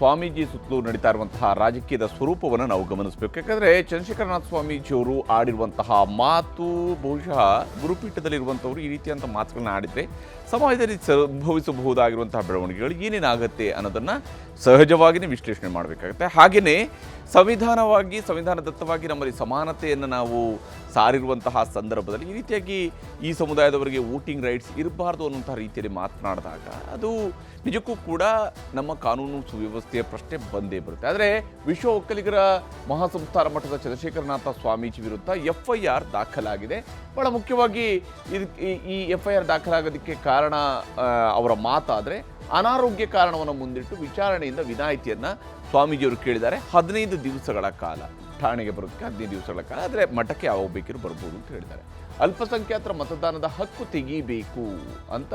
ಸ್ವಾಮೀಜಿ ಸುತ್ತಲೂ ನಡೀತಾ ಇರುವಂತಹ ರಾಜಕೀಯದ ಸ್ವರೂಪವನ್ನು ನಾವು ಗಮನಿಸಬೇಕು. ಯಾಕಂದರೆ ಚಂದ್ರಶೇಖರನಾಥ ಸ್ವಾಮೀಜಿಯವರು ಆಡಿರುವಂತಹ ಮಾತು ಬಹುಶಃ ಗುರುಪೀಠದಲ್ಲಿರುವಂಥವ್ರು ಈ ರೀತಿಯಂಥ ಮಾತುಗಳನ್ನ ಆಡಿದರೆ ಸಮಾಜದಲ್ಲಿ ಸಂಭವಿಸಬಹುದಾಗಿರುವಂತಹ ಬೆಳವಣಿಗೆಗಳು ಏನೇನಾಗುತ್ತೆ ಅನ್ನೋದನ್ನು ಸಹಜವಾಗಿಯೇ ವಿಶ್ಲೇಷಣೆ ಮಾಡಬೇಕಾಗುತ್ತೆ. ಹಾಗೆಯೇ ಸಂವಿಧಾನವಾಗಿ ಸಂವಿಧಾನದತ್ತವಾಗಿ ನಮ್ಮಲ್ಲಿ ಸಮಾನತೆಯನ್ನು ನಾವು ಸಾರಿರುವಂತಹ ಸಂದರ್ಭದಲ್ಲಿ ಈ ರೀತಿಯಾಗಿ ಈ ಸಮುದಾಯದವರಿಗೆ ವೋಟಿಂಗ್ ರೈಟ್ಸ್ ಇರಬಾರ್ದು ಅನ್ನುವಂತಹ ರೀತಿಯಲ್ಲಿ ಮಾತನಾಡಿದಾಗ ಅದು ನಿಜಕ್ಕೂ ಕೂಡ ನಮ್ಮ ಕಾನೂನು ಸುವ್ಯವಸ್ಥೆಯ ಪ್ರಶ್ನೆ ಬಂದೇ ಬರುತ್ತೆ. ಆದರೆ ವಿಶ್ವ ಒಕ್ಕಲಿಗರ ಮಹಾಸಂಸ್ಥಾನ ಮಠದ ಚಂದ್ರಶೇಖರನಾಥ ಸ್ವಾಮೀಜಿ ವಿರುದ್ಧ ಎಫ್ ಐ ಆರ್ ದಾಖಲಾಗಿದೆ. ಬಹಳ ಮುಖ್ಯವಾಗಿ ಇದಕ್ಕೆ ಈ ಎಫ್ ಐ ಆರ್ ದಾಖಲಾಗೋದಕ್ಕೆ ಕಾರಣ ಅವರ ಮಾತಾದರೆ ಅನಾರೋಗ್ಯ ಕಾರಣವನ್ನು ಮುಂದಿಟ್ಟು ವಿಚಾರಣೆಯಿಂದ ವಿನಾಯಿತಿಯನ್ನು ಸ್ವಾಮೀಜಿಯವರು ಕೇಳಿದ್ದಾರೆ. ಹದಿನೈದು ದಿವಸಗಳ ಕಾಲ. ಠಾಣೆಗೆ ಬರೋದಕ್ಕೆ ಹದಿನೈದು ದಿವಸಗಳ ಕಾಲ ಆದರೆ ಮಠಕ್ಕೆ ಯಾವಾಗ ಬೇಕಿದ್ರು ಬರ್ಬೋದು ಅಂತ ಹೇಳಿದ್ದಾರೆ. ಅಲ್ಪಸಂಖ್ಯಾತರ ಮತದಾನದ ಹಕ್ಕು ತೆಗೀಬೇಕು ಅಂತ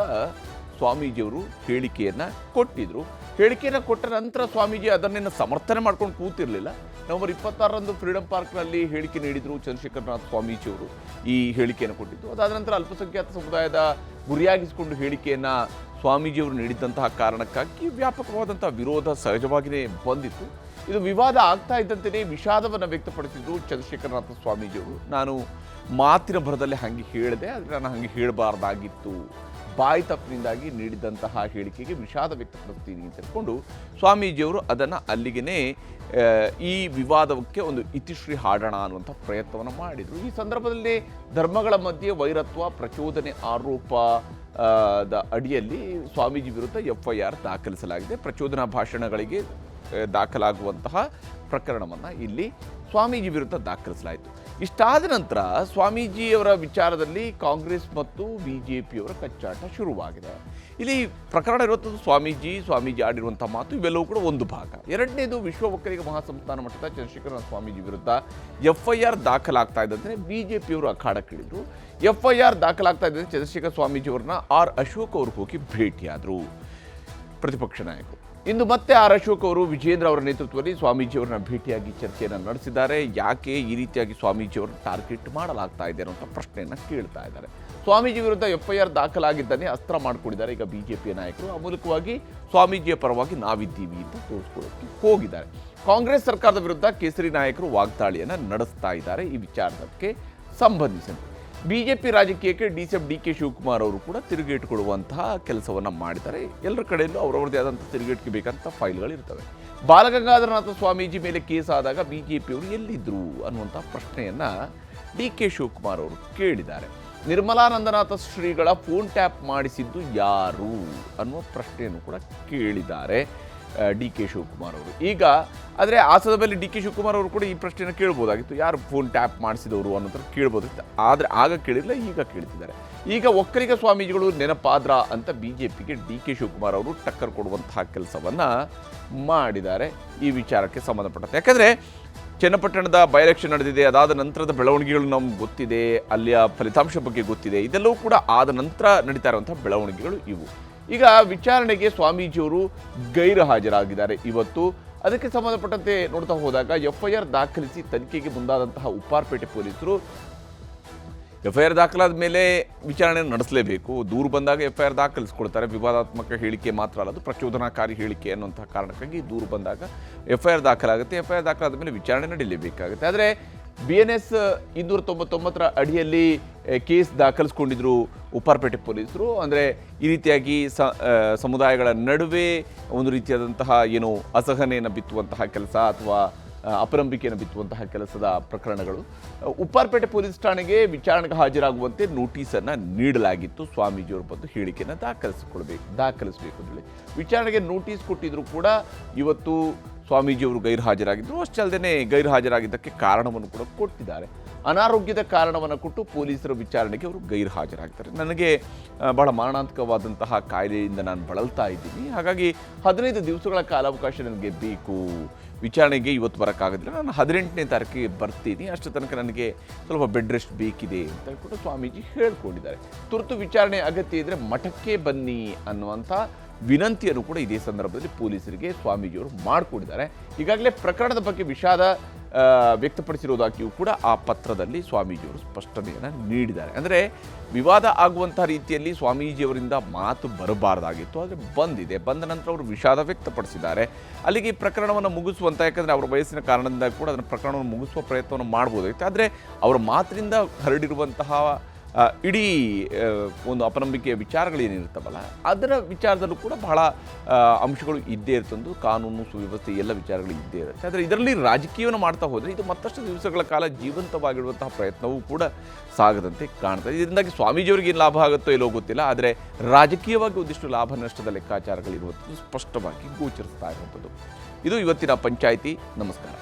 ಸ್ವಾಮೀಜಿಯವರು ಹೇಳಿಕೆಯನ್ನು ಕೊಟ್ಟಿದ್ರು. ಹೇಳಿಕೆಯನ್ನು ಕೊಟ್ಟ ನಂತರ ಸ್ವಾಮೀಜಿ ಅದನ್ನೇನು ಸಮರ್ಥನೆ ಮಾಡ್ಕೊಂಡು ಕೂತಿರಲಿಲ್ಲ. ನವಂಬರ್ ಇಪ್ಪತ್ತಾರರಂದು ಫ್ರೀಡಂ ಪಾರ್ಕ್ನಲ್ಲಿ ಹೇಳಿಕೆ ನೀಡಿದರು ಚಂದ್ರಶೇಖರನಾಥ್ ಸ್ವಾಮೀಜಿಯವರು ಈ ಹೇಳಿಕೆಯನ್ನು ಕೊಟ್ಟಿದ್ದು. ಅದಾದ ನಂತರ ಅಲ್ಪಸಂಖ್ಯಾತ ಸಮುದಾಯದ ಗುರಿಯಾಗಿಸಿಕೊಂಡು ಹೇಳಿಕೆಯನ್ನು ಸ್ವಾಮೀಜಿಯವರು ನೀಡಿದ್ದಂತಹ ಕಾರಣಕ್ಕಾಗಿ ವ್ಯಾಪಕವಾದಂಥ ವಿರೋಧ ಸಹಜವಾಗಿಯೇ ಬಂದಿತ್ತು. ಇದು ವಿವಾದ ಆಗ್ತಾ ಇದ್ದಂತೆಯೇ ವಿಷಾದವನ್ನು ವ್ಯಕ್ತಪಡಿಸಿದ್ದು ಚಂದ್ರಶೇಖರನಾಥ ಸ್ವಾಮೀಜಿಯವರು. ನಾನು ಮಾತಿನ ಭರದಲ್ಲಿ ಹಾಗೆ ಹೇಳಿದೆ, ಆದರೆ ನಾನು ಹಾಗೆ ಹೇಳಬಾರ್ದಾಗಿತ್ತು. ಬಾಯಿ ತಪ್ಪಿನಿಂದಾಗಿ ನೀಡಿದಂತಹ ಹೇಳಿಕೆಗೆ ವಿಷಾದ ವ್ಯಕ್ತಪಡಿಸ್ತೀನಿ ಅಂತ ಹೇಳ್ಕೊಂಡು ಸ್ವಾಮೀಜಿಯವರು ಅದನ್ನು ಅಲ್ಲಿಗೆ ಈ ವಿವಾದಕ್ಕೆ ಒಂದು ಇತಿಶ್ರೀ ಹಾಡೋಣ ಅನ್ನುವಂಥ ಪ್ರಯತ್ನವನ್ನು ಮಾಡಿದರು. ಈ ಸಂದರ್ಭದಲ್ಲಿ ಧರ್ಮಗಳ ಮಧ್ಯೆ ವೈರತ್ವ, ಪ್ರಚೋದನೆ, ಆರೋಪ ದ ಅಡಿಯಲ್ಲಿ ಸ್ವಾಮೀಜಿ ವಿರುದ್ಧ ಎಫ್ ಐ ಆರ್ ದಾಖಲಿಸಲಾಗಿದೆ. ಪ್ರಚೋದನಾ ಭಾಷಣಗಳಿಗೆ ದಾಖಲಾಗುವಂತಹ ಪ್ರಕರಣವನ್ನು ಇಲ್ಲಿ ಸ್ವಾಮೀಜಿ ವಿರುದ್ಧ ದಾಖಲಿಸಲಾಯಿತು. ಇಷ್ಟಾದ ನಂತರ ಸ್ವಾಮೀಜಿಯವರ ವಿಚಾರದಲ್ಲಿ ಕಾಂಗ್ರೆಸ್ ಮತ್ತು ಬಿ ಜೆ ಪಿಯವರ ಕಚ್ಚಾಟ ಶುರುವಾಗಿದೆ. ಇಲ್ಲಿ ಪ್ರಕರಣ ಇರುವಂಥದ್ದು ಸ್ವಾಮೀಜಿ ಸ್ವಾಮೀಜಿ ಆಡಿರುವಂಥ ಮಾತು ಇವೆಲ್ಲವೂ ಕೂಡ ಒಂದು ಭಾಗ. ಎರಡನೇದು ವಿಶ್ವ ಒಕ್ಕಲಿಗ ಮಹಾಸಂಸ್ಥಾನ ಮಟ್ಟದ ಚಂದ್ರಶೇಖರ ಸ್ವಾಮೀಜಿ ವಿರುದ್ಧ ಎಫ್ ಐ ಆರ್ ದಾಖಲಾಗ್ತಾ ಇದ್ದಂತೆ ಬಿ ಜೆ ಪಿಯವರು ಅಖಾಡಕ್ಕಿಳಿದ್ರು. ಎಫ್ ಐ ಆರ್ ದಾಖಲಾಗ್ತಾ ಇದ್ದಂತೆ ಚಂದ್ರಶೇಖರ ಸ್ವಾಮೀಜಿಯವರನ್ನ ಆರ್ ಅಶೋಕ್ ಅವರು ಹೋಗಿ ಭೇಟಿಯಾದರು. ಪ್ರತಿಪಕ್ಷ ನಾಯಕರು. ಇಂದು ಮತ್ತೆ ಆರ್ ಅಶೋಕ್ ಅವರು ವಿಜೇಂದ್ರ ಅವರ ನೇತೃತ್ವದಲ್ಲಿ ಸ್ವಾಮೀಜಿಯವರನ್ನ ಭೇಟಿಯಾಗಿ ಚರ್ಚೆಯನ್ನು ನಡೆಸಿದ್ದಾರೆ. ಯಾಕೆ ಈ ರೀತಿಯಾಗಿ ಸ್ವಾಮೀಜಿಯವರನ್ನ ಟಾರ್ಗೆಟ್ ಮಾಡಲಾಗ್ತಾ ಇದೆ ಅನ್ನೋಂಥ ಪ್ರಶ್ನೆಯನ್ನು ಕೇಳ್ತಾ ಇದ್ದಾರೆ. ಸ್ವಾಮೀಜಿ ವಿರುದ್ಧ ಎಫ್ ಐ ಆರ್ ದಾಖಲಾಗಿದ್ದಾನೆ ಅಸ್ತ್ರ ಮಾಡಿಕೊಂಡಿದ್ದಾರೆ ಈಗ ಬಿಜೆಪಿಯ ನಾಯಕರು. ಆ ಮೂಲಕವಾಗಿ ಸ್ವಾಮೀಜಿಯ ಪರವಾಗಿ ನಾವಿದ್ದೀವಿ ಅಂತ ತೋರಿಸ್ಕೊಳ್ಳೋಕ್ಕೆ ಹೋಗಿದ್ದಾರೆ. ಕಾಂಗ್ರೆಸ್ ಸರ್ಕಾರದ ವಿರುದ್ಧ ಕೇಸರಿ ನಾಯಕರು ವಾಗ್ದಾಳಿಯನ್ನು ನಡೆಸ್ತಾ ಇದ್ದಾರೆ. ಈ ವಿಚಾರಕ್ಕೆ ಸಂಬಂಧಿಸಿದಂತೆ. ಬಿಜೆಪಿ ರಾಜಕೀಯಕ್ಕೆ D C F, D K Shivakumar ಅವರು ಕೂಡ ತಿರುಗೇಟು ಕೊಡುವಂತಹ ಕೆಲಸವನ್ನು ಮಾಡಿದ್ದಾರೆ. ಎಲ್ಲರ ಕಡೆಯಲ್ಲೂ ಅವರವರದೇ ಆದಂಥ ತಿರುಗೇಟಿಗೆ ಬೇಕಂತ ಫೈಲ್ಗಳು ಇರ್ತವೆ. ಬಾಲಗಂಗಾಧರನಾಥ ಸ್ವಾಮೀಜಿ ಮೇಲೆ ಕೇಸ್ ಆದಾಗ ಬಿ ಜೆ ಪಿಯವರು ಎಲ್ಲಿದ್ದರು ಅನ್ನುವಂಥ ಪ್ರಶ್ನೆಯನ್ನು ಡಿ ಕೆ ಶಿವಕುಮಾರ್ ಅವರು ಕೇಳಿದ್ದಾರೆ. ನಿರ್ಮಲಾನಂದನಾಥ ಶ್ರೀಗಳ ಫೋನ್ ಟ್ಯಾಪ್ ಮಾಡಿಸಿದ್ದು ಯಾರು ಅನ್ನುವ ಪ್ರಶ್ನೆಯನ್ನು ಕೂಡ ಕೇಳಿದ್ದಾರೆ. ಡಿ ಕೆ ಶಿವಕುಮಾರ್ ಅವರು. ಈಗ, ಆದರೆ ಆ ಸಂದರ್ಭದಲ್ಲಿ ಡಿ ಕೆ ಶಿವಕುಮಾರ್ ಅವರು ಕೂಡ ಈ ಪ್ರಶ್ನೆಯನ್ನು ಕೇಳ್ಬೋದಾಗಿತ್ತು. ಯಾರು ಫೋನ್ ಟ್ಯಾಪ್ ಮಾಡಿಸಿದವರು ಅನ್ನೋದ್ರ ಕೇಳ್ಬೋದಿತ್ತು ಆದರೆ ಆಗ ಕೇಳಿಲ್ಲ, ಈಗ ಕೇಳ್ತಿದ್ದಾರೆ. ಈಗ ಒಕ್ಕರಿಗ ಸ್ವಾಮೀಜಿಗಳು ನೆನಪಾದ್ರ ಅಂತ ಬಿ ಜೆ ಪಿಗೆ ಡಿ ಕೆ ಶಿವಕುಮಾರ್ ಅವರು ಟಕ್ಕರ್ ಕೊಡುವಂತಹ ಕೆಲಸವನ್ನು ಮಾಡಿದ್ದಾರೆ. ಈ ವಿಚಾರಕ್ಕೆ ಸಂಬಂಧಪಟ್ಟಂತೆ. ಯಾಕಂದರೆ ಚನ್ನಪಟ್ಟಣದ ಬೈ ಎಲೆಕ್ಷನ್ ನಡೆದಿದೆ, ಅದಾದ ನಂತರದ ಬೆಳವಣಿಗೆಗಳು ನಮ್ಗೆ ಗೊತ್ತಿದೆ, ಅಲ್ಲಿಯ ಫಲಿತಾಂಶ ಬಗ್ಗೆ ಗೊತ್ತಿದೆ. ಇದೆಲ್ಲವೂ ಕೂಡ ಆದ ನಂತರ ನಡೀತಾ ಇರುವಂಥ ಬೆಳವಣಿಗೆಗಳು ಇವು. ಈಗ ವಿಚಾರಣೆಗೆ ಸ್ವಾಮೀಜಿಯವರು ಗೈರು ಹಾಜರಾಗಿದ್ದಾರೆ ಇವತ್ತು ಅದಕ್ಕೆ ಸಂಬಂಧಪಟ್ಟಂತೆ ನೋಡ್ತಾ ಹೋದಾಗ ಎಫ್ ಐ ಆರ್ ದಾಖಲಿಸಿ ತನಿಖೆಗೆ ಮುಂದಾದಂತಹ ಉಪ್ಪಾರ್ಪೇಟೆ ಪೊಲೀಸರು ಎಫ್ ಐ ಆರ್ ದಾಖಲಾದ ಮೇಲೆ ವಿಚಾರಣೆ ನಡೆಸಲೇಬೇಕು. ದೂರು ಬಂದಾಗ ಎಫ್ ಐ ಆರ್ ದಾಖಲಿಸ್ಕೊಳ್ತಾರೆ ವಿವಾದಾತ್ಮಕ ಹೇಳಿಕೆ ಮಾತ್ರ ಅಲ್ಲ, ಅದು ಪ್ರಚೋದನಾಕಾರಿ ಹೇಳಿಕೆ ಅನ್ನುವಂಥ ಕಾರಣಕ್ಕಾಗಿ ದೂರು ಬಂದಾಗ ಎಫ್ ಐ ಆರ್ ದಾಖಲಾಗುತ್ತೆ. ಎಫ್ ಐ ಆರ್ ದಾಖಲಾದ ಮೇಲೆ ವಿಚಾರಣೆ ನಡೀಲೇಬೇಕಾಗುತ್ತೆ. ಆದರೆ ಬಿ ಎನ್ ಎಸ್ ಇನ್ನೂರ ತೊಂಬತ್ತೊಂಬತ್ತರ ಅಡಿಯಲ್ಲಿ ಕೇಸ್ ದಾಖಲಿಸ್ಕೊಂಡಿದ್ರು ಉಪ್ಪಾರಪೇಟೆ ಪೊಲೀಸರು. ಅಂದರೆ ಈ ರೀತಿಯಾಗಿ ಸಮುದಾಯಗಳ ನಡುವೆ ಒಂದು ರೀತಿಯಾದಂತಹ ಏನು ಅಸಹನೆಯನ್ನು ಬಿತ್ತುವಂತಹ ಕೆಲಸ ಅಥವಾ ಅಪನಂಬಿಕೆಯನ್ನು ಬಿತ್ತುವಂತಹ ಕೆಲಸದ ಪ್ರಕರಣಗಳು. ಉಪ್ಪಾರಪೇಟೆ ಪೊಲೀಸ್ ಠಾಣೆಗೆ ವಿಚಾರಣೆಗೆ ಹಾಜರಾಗುವಂತೆ ನೋಟಿಸನ್ನು ನೀಡಲಾಗಿತ್ತು. ಸ್ವಾಮೀಜಿಯವರು ಬಂದು ಹೇಳಿಕೆಯನ್ನು ದಾಖಲಿಸಿಕೊಳ್ಬೇಕು, ದಾಖಲಿಸಬೇಕು ಅಂತೇಳಿ ವಿಚಾರಣೆಗೆ ನೋಟಿಸ್ ಕೊಟ್ಟಿದ್ರು ಕೂಡ ಇವತ್ತು ಸ್ವಾಮೀಜಿಯವರು ಗೈರು ಹಾಜರಾಗಿದ್ದರು ಅಷ್ಟೇ ಅಲ್ಲದೆ ಗೈರು ಹಾಜರಾಗಿದ್ದಕ್ಕೆ ಕಾರಣವನ್ನು ಕೂಡ ಕೊಟ್ಟಿದ್ದಾರೆ. ಅನಾರೋಗ್ಯದ ಕಾರಣವನ್ನು ಕೊಟ್ಟು ಪೊಲೀಸರ ವಿಚಾರಣೆಗೆ ಅವರು ಗೈರು ಹಾಜರಾಗ್ತಾರೆ ನನಗೆ ಬಹಳ ಮಾರಣಾಂತಿಕವಾದಂತಹ ಕಾಯಿಲೆಯಿಂದ ನಾನು ಬಳಲ್ತಾ ಇದ್ದೀನಿ. ಹಾಗಾಗಿ ಹದಿನೈದು ದಿವಸಗಳ ಕಾಲಾವಕಾಶ ನನಗೆ ಬೇಕು. ವಿಚಾರಣೆಗೆ ಇವತ್ತು ಬರೋಕ್ಕಾಗೋದಿಲ್ಲ. ನಾನು ಹದಿನೆಂಟನೇ ತಾರೀಕಿಗೆ ಬರ್ತೀನಿ. ಅಷ್ಟು ತನಕ ನನಗೆ ಸ್ವಲ್ಪ ಬೆಡ್ ರೆಸ್ಟ್ ಬೇಕಿದೆ ಅಂತ ಕೂಡ ಸ್ವಾಮೀಜಿ ಹೇಳ್ಕೊಂಡಿದ್ದಾರೆ. ತುರ್ತು ವಿಚಾರಣೆ ಅಗತ್ಯ ಇದ್ದರೆ ಮಠಕ್ಕೆ ಬನ್ನಿ ಅನ್ನುವಂಥ ವಿನಂತಿಯನ್ನು ಕೂಡ ಇದೇ ಸಂದರ್ಭದಲ್ಲಿ ಪೊಲೀಸರಿಗೆ ಸ್ವಾಮೀಜಿಯವರು ಮಾಡಿಕೊಂಡಿದ್ದಾರೆ. ಈಗಾಗಲೇ ಪ್ರಕರಣದ ಬಗ್ಗೆ ವಿಷಾದ ವ್ಯಕ್ತಪಡಿಸಿರುವುದಾಗಿಯೂ ಕೂಡ ಆ ಪತ್ರದಲ್ಲಿ ಸ್ವಾಮೀಜಿಯವರು ಸ್ಪಷ್ಟನೆಯನ್ನು ನೀಡಿದ್ದಾರೆ. ಅಂದರೆ ವಿವಾದ ಆಗುವಂಥ ರೀತಿಯಲ್ಲಿ ಸ್ವಾಮೀಜಿಯವರಿಂದ ಮಾತು ಬರಬಾರ್ದಾಗಿತ್ತು, ಆದರೆ ಬಂದಿದೆ. ಬಂದ ನಂತರ ಅವರು ವಿಷಾದ ವ್ಯಕ್ತಪಡಿಸಿದ್ದಾರೆ. ಅಲ್ಲಿಗೆ ಈ ಪ್ರಕರಣವನ್ನು ಮುಗಿಸುವಂತ, ಯಾಕಂದರೆ ಅವರ ವಯಸ್ಸಿನ ಕಾರಣದಿಂದ ಕೂಡ ಅದನ್ನು ಪ್ರಕರಣವನ್ನು ಮುಗಿಸುವ ಪ್ರಯತ್ನವನ್ನು ಮಾಡ್ಬೋದಾಗಿತ್ತು. ಆದರೆ ಅವರ ಮಾತಿನಿಂದ ಹರಡಿರುವಂತಹ ಇಡೀ ಒಂದು ಅಪನಂಬಿಕೆಯ ವಿಚಾರಗಳೇನಿರುತ್ತವಲ್ಲ ಅದರ ವಿಚಾರದಲ್ಲೂ ಕೂಡ ಬಹಳ ಅಂಶಗಳು ಇದ್ದೇ ಇರ್ತಂದು ಕಾನೂನು ಸುವ್ಯವಸ್ಥೆ ಎಲ್ಲ ವಿಚಾರಗಳು ಇದ್ದೇ ಇರುತ್ತೆ. ಆದರೆ ಇದರಲ್ಲಿ ರಾಜಕೀಯವನ್ನು ಮಾಡ್ತಾ ಹೋದರೆ ಇದು ಮತ್ತಷ್ಟು ದಿವಸಗಳ ಕಾಲ ಜೀವಂತವಾಗಿರುವಂತಹ ಪ್ರಯತ್ನವೂ ಕೂಡ ಸಾಗದಂತೆ ಕಾಣ್ತದೆ ಇದರಿಂದಾಗಿ ಸ್ವಾಮೀಜಿಯವರಿಗೆ ಏನು ಲಾಭ ಆಗುತ್ತೋ ಇಲ್ಲೋ ಗೊತ್ತಿಲ್ಲ, ಆದರೆ ರಾಜಕೀಯವಾಗಿ ಒಂದಿಷ್ಟು ಲಾಭ ನಷ್ಟದ ಲೆಕ್ಕಾಚಾರಗಳಿರುವಂಥದ್ದು ಸ್ಪಷ್ಟವಾಗಿ ಗೋಚರಿಸ್ತಾ ಇರುವಂಥದ್ದು. ಇದು ಇವತ್ತಿನ ಪಂಚಾಯಿತಿ. ನಮಸ್ಕಾರ.